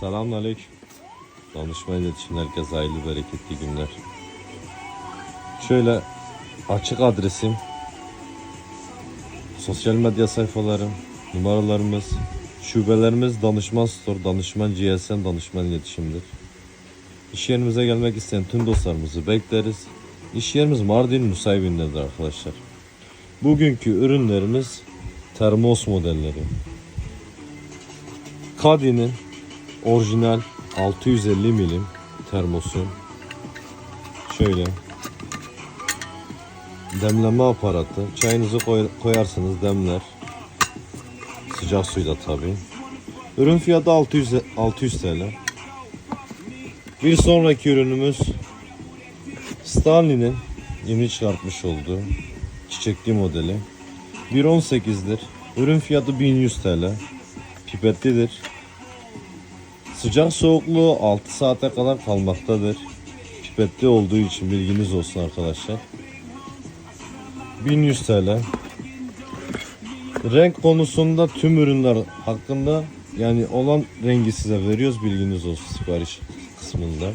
Selamünaleyküm. Danışma iletişim herkese hayırlı bereketli günler. Şöyle açık adresim, sosyal medya sayfalarım, numaralarımız, şubelerimiz danışman store, danışman GSM, danışman iletişimdir. İş yerimize gelmek isteyen tüm dostlarımızı bekleriz. İş yerimiz Mardin Nusaybin'dedir arkadaşlar. Bugünkü ürünlerimiz termos modelleri. Kadi'nin orijinal 650 milim termosu. Şöyle. Demleme aparatı. Çayınızı koy- koyarsınız demler. Sıcak suyla tabi. Ürün fiyatı 600, 600 TL. Bir sonraki ürünümüz Stanley'nin yeni çıkartmış olduğu çiçekli modeli. 1.18'dir. Ürün fiyatı 1100 TL. Pipetlidir. Sıcak soğukluğu 6 saate kadar kalmaktadır. Pipetli olduğu için bilginiz olsun arkadaşlar. 1100 TL. Renk konusunda tüm ürünler hakkında yani olan rengi size veriyoruz bilginiz olsun sipariş kısmında.